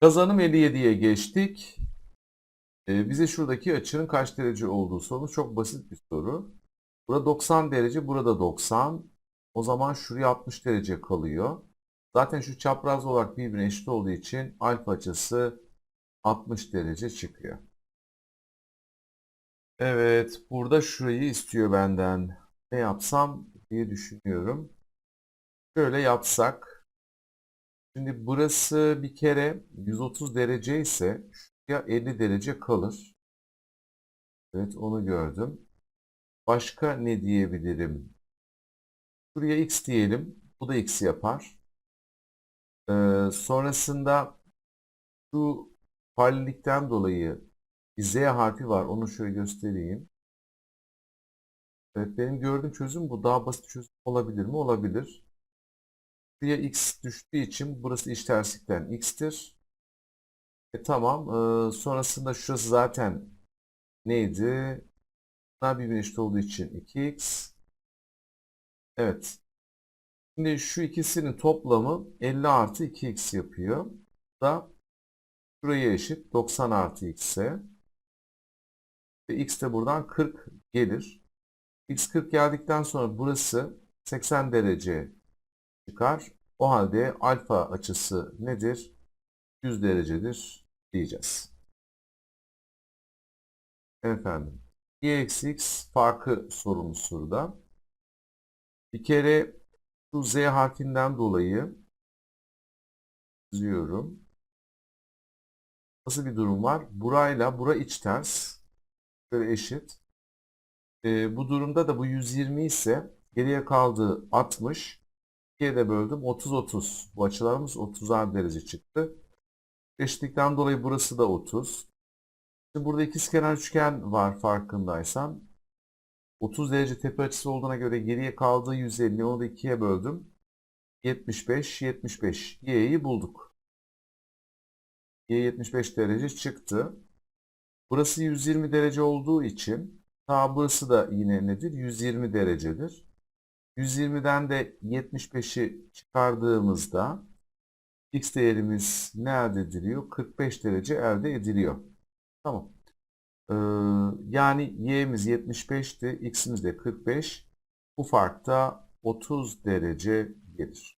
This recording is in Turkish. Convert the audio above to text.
Kazanım 57'ye geçtik. Ee, bize şuradaki açının kaç derece olduğu soru çok basit bir soru. Burada 90 derece, burada 90. O zaman şuraya 60 derece kalıyor. Zaten şu çapraz olarak birbirine eşit olduğu için alfa açısı 60 derece çıkıyor. Evet, burada şurayı istiyor benden. Ne yapsam diye düşünüyorum. Şöyle yapsak. Şimdi burası bir kere 130 derece ise şuraya 50 derece kalır. Evet, onu gördüm. Başka ne diyebilirim? Şuraya x diyelim. Bu da x yapar. Ee, sonrasında şu paralellikten dolayı bir z harfi var. Onu şöyle göstereyim. Evet, benim gördüğüm çözüm bu. Daha basit çözüm olabilir mi? Olabilir. Şuraya x düştüğü için burası iç terslikten x'tir. E tamam. Ee, sonrasında şurası zaten neydi? Bunlar birbirine eşit olduğu için 2x. Evet. Şimdi şu ikisinin toplamı 50 artı 2x yapıyor. Da şuraya eşit 90 artı x'e. Ve x de buradan 40 gelir. x 40 geldikten sonra burası 80 derece çıkar. O halde alfa açısı nedir? 100 derecedir diyeceğiz. Efendim. y eksi farkı sorulmuş soruda. Bir kere şu z harfinden dolayı çiziyorum. Nasıl bir durum var? Burayla bura iç ters. Böyle eşit. Ee, bu durumda da bu 120 ise geriye kaldı 60. 2'ye de böldüm. 30-30. Bu açılarımız 30'ar derece çıktı. Eşitlikten dolayı burası da 30. Şimdi burada ikizkenar üçgen var farkındaysan. 30 derece tepe açısı olduğuna göre geriye kaldığı 150'yi onu da 2'ye böldüm. 75, 75. Y'yi bulduk. Y 75 derece çıktı. Burası 120 derece olduğu için ta burası da yine nedir? 120 derecedir. 120'den de 75'i çıkardığımızda x değerimiz ne elde ediliyor? 45 derece elde ediliyor. Tamam. Ee, yani y'miz 75'ti, x'imiz de 45. Bu fark da 30 derece gelir.